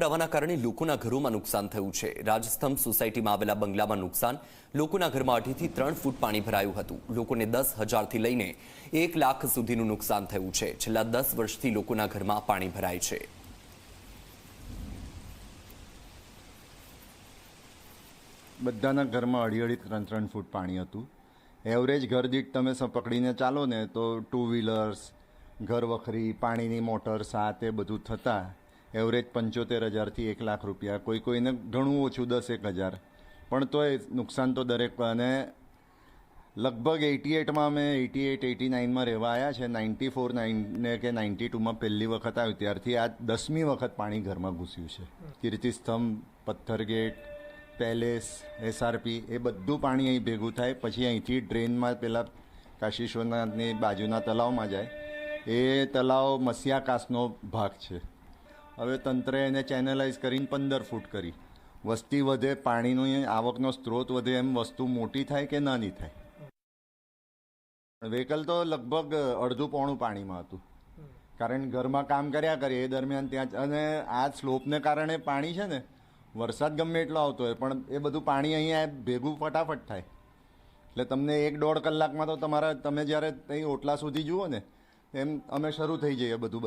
પ્રવાહના કારણે લોકોના ઘરોમાં નુકસાન થયું છે. રાજસ્તંભ સોસાયટીમાં આવેલા બંગલામાં નુકસાન. લોકોના ઘરમાં અઢીથી ત્રણ ફૂટ પાણી ભરાયું હતું. લોકોને દસ હજારથી લઈને એક લાખ સુધીનું નુકસાન થયું છે. છેલ્લા દસ વર્ષથી લોકોના ઘરમાં પાણી ભરાય છે. બધાના ઘરમાં અઢી અઢી ત્રણ ત્રણ ફૂટ પાણી હતું. એવરેજ ઘર દીઠ તમે પકડીને ચાલો ને તો ટુ વ્હીલર્સ ઘર વખરી, પાણીની મોટર સાથે બધું થતાં એવરેજ પંચોતેર હજારથી એક લાખ રૂપિયા. કોઈ કોઈને ઘણું ઓછું દસ એક હજાર. પણ તોય નુકસાન તો દરેક અને લગભગ એટી એટમાં અમે એટી એટ, એટી નાઇનમાં રહેવા આવ્યા છે. નાઇન્ટી ફોર નાઇન ને કે નાઇન્ટી ટુમાં પહેલી વખત આવ્યું. ત્યારથી આ દસમી વખત પાણી ઘરમાં ઘૂસ્યું છે. કીર્તિસ્તંભ, પથ્થરગેટ, પેલેસ, એસઆરપી એ બધું પાણી અહીં ભેગું થાય. પછી અહીંથી ડ્રેનમાં પેલા કાશી વિશ્વનાથની બાજુના તલાવમાં જાય. એ તલાવ મસિયાકાસનો ભાગ છે. હવે તંત્રે એને ચેનલાઇઝ કરીને પંદર ફૂટ કરી. વસ્તી વધે, પાણીનો આવકનો સ્ત્રોત વધે, એમ વસ્તુ મોટી થાય કે નાની થાય? વ્હીકલ તો લગભગ અડધું પોણું પાણીમાં હતું. કારણ ઘરમાં કામ કર્યા કરીએ એ દરમિયાન ત્યાં અને આ સ્લોપને કારણે પાણી છે ને, વરસાદ ગમે એટલો આવતો હોય, પણ એ બધું પાણી અહીંયા ભેગું ફટાફટ થાય. એટલે તમને એક દોઢ કલાકમાં તો તમારા તમે જ્યારે અહીં ઓટલા સુધી જુઓ ને, એમ અમે શરૂ થઈ જઈએ બધું બ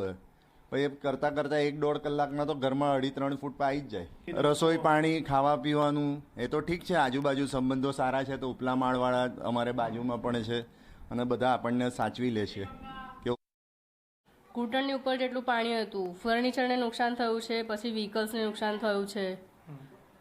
પછી કરતાં કરતાં એક દોઢ કલાકમાં તો ઘરમાં અઢી ત્રણ ફૂટ પા આવી જ જાય. રસોઈ પાણી, ખાવા પીવાનું, એ તો ઠીક છે, આજુબાજુ સંબંધો સારા છે, તો ઉપલા માળવાળા અમારે બાજુમાં પણ છે અને બધા આપણને સાચવી લે છે. ઘૂંટણની ઉપર જેટલું પાણી હતું, ફર્નિચરને નુકસાન થયું છે, પછી વ્હીકલ્સને નુકસાન થયું છે.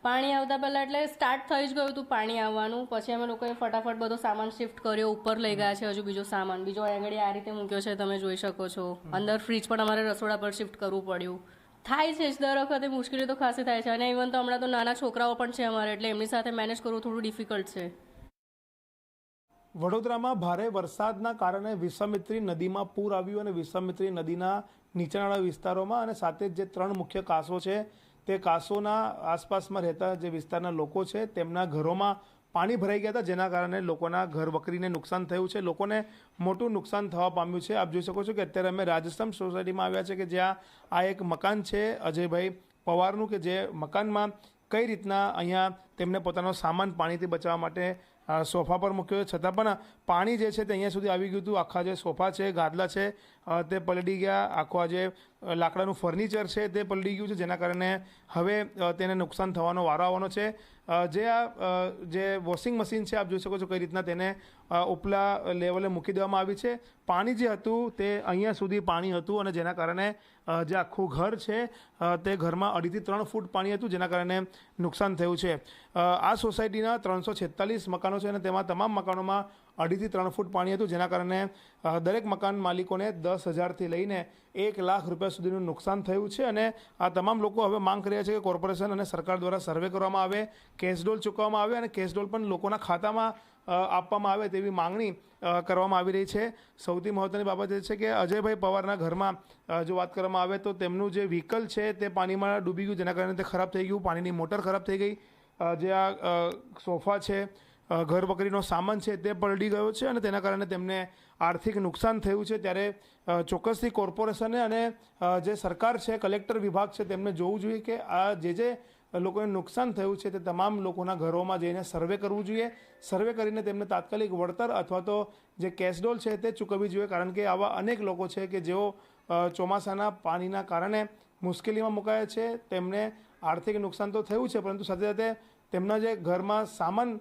પાણી આવતા પહેલાં એટલે સ્ટાર્ટ થઈ જ ગયું હતું પાણી આવવાનું. પછી અમે લોકોએ ફટાફટ બધો સામાન શિફ્ટ કર્યો ઉપર લઈ ગયા છે હજુ બીજો સામાન. બીજો આંગળી આ રીતે મૂક્યો છે તમે જોઈ શકો છો. અંદર ફ્રીજ પણ અમારે રસોડા પર શિફ્ટ કરવું પડ્યું. થાય છે જ દર વખતે મુશ્કેલી તો ખાસી થાય છે. અને ઇવન તો હમણાં તો નાના છોકરાઓ પણ છે અમારે એટલે એમની સાથે મેનેજ કરવું થોડું ડિફિકલ્ટ છે. વડોદરામાં ભારે વરસાદના કારણે વિશ્વામિત્રી નદીમાં પૂર આવ્યું અને વિશ્વામિત્રી નદીના નીચાણવાળા વિસ્તારોમાં અને સાથે જ જે ત્રણ મુખ્ય કાંસો છે તે કાસોના આસપાસમાં રહેતા જે વિસ્તારના લોકો છે, તેમના ઘરોમાં પાણી ભરાઈ ગયા હતા, જેના કારણે લોકોના ઘર વકરીને નુકસાન થયું છે. લોકોને મોટું નુકસાન થવા પામ્યું છે. આપ જોઈ શકો છો કે અત્યારે અમે રાજસ્થાન સોસાયટીમાં આવ્યા છે કે જ્યાં આ એક મકાન છે અજયભાઈ પવારનું, કે જે મકાનમાં કઈ રીતના અહીંયા તેમને પોતાનો સામાન પાણીથી બચાવવા માટે સોફા પર મૂક્યો છતાં પણ પાણી જે છે તે અહીંયા સુધી આવી ગયું હતું. આખા જે સોફા છે, ગાદલા છે તે પલડી ગયા. આખો આ જે લાકડાનું ફર્નિચર છે તે પલડી ગયું છે, જેના કારણે હવે તેને નુકસાન થવાનો વારો આવવાનો છે. જે આ જે વોશિંગ મશીન છે, આપ જોઈ શકો છો કઈ રીતના તેને ઉપલા લેવલે મૂકી દેવામાં આવી છે. પાણી જે હતું તે અહીંયા સુધી પાણી હતું અને જેના કારણે જે આખું ઘર છે તે ઘરમાં અઢીથી ત્રણ ફૂટ પાણી હતું, જેના કારણે નુકસાન થયું છે. આ સોસાયટીના ત્રણસો છેતાલીસ મકાનો છે અને તેમાં તમામ મકાનોમાં અઢીથી ત્રણ ફૂટ પાણી હતું, જેના કારણે દરેક મકાન માલિકોને દસ હજારથી લઈને એક લાખ રૂપિયા સુધીનું નુકસાન થયું છે અને આ તમામ લોકો હવે માંગ કરી રહ્યા છે કે કોર્પોરેશન અને સરકાર દ્વારા સર્વે કરવામાં આવે કેશડોલ ચૂકવવામાં આવે અને કેશડોલ પણ લોકોના ખાતામાં આપવામાં આવે તેવી માંગણી કરવામાં આવી રહી છે. સૌથી મહત્ત્વની બાબત એ છે કે અજયભાઈ પવારના ઘરમાં જો વાત કરવામાં આવે તો તેમનું જે વ્હીકલ છે તે પાણીમાં ડૂબી ગયું, જેના કારણે તે ખરાબ થઈ ગયું, પાણીની મોટર ખરાબ થઈ ગઈ. જે આ સોફા છે ઘર વકરીનો સામાન છે તે પલડી ગયો છે અને તેના કારણે તેમને આર્થિક નુકસાન થયું છે. ત્યારે ચોક્કસથી કોર્પોરેશને અને જે સરકાર છે, કલેક્ટર વિભાગ છે તેમને જોવું જોઈએ કે આ જે જે લોકોને નુકસાન થયું છે તે તમામ લોકોના ઘરોમાં જઈને સર્વે કરવું જોઈએ. સર્વે કરીને તેમને તાત્કાલિક વળતર અથવા તો જે કેશડોલ છે તે ચૂકવવી જોઈએ. કારણ કે આવા અનેક લોકો છે કે જેઓ ચોમાસાના પાણીના કારણે મુશ્કેલીમાં મુકાયા છે, તેમને આર્થિક નુકસાન તો થયું છે, પરંતુ સાથે સાથે તેમના જે ઘરમાં સામાન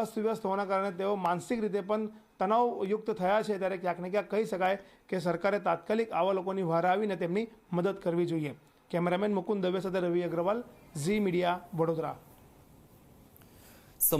અસ્તવ્યસ્ત હોવાના કારણે તેઓ માનસિક રીતે પણ તણાવયુક્ત થયા છે, ત્યારે ક્યાંક ને ક્યાંક કહી શકાય કે સરકારે તાત્કાલિક આવા લોકોની વાર આવીને તેમની મદદ કરવી જોઈએ. કેમેરામેન મુકુંદ દવે સાથે રવિ અગ્રવાલ, ઝી મીડિયા વડોદરા.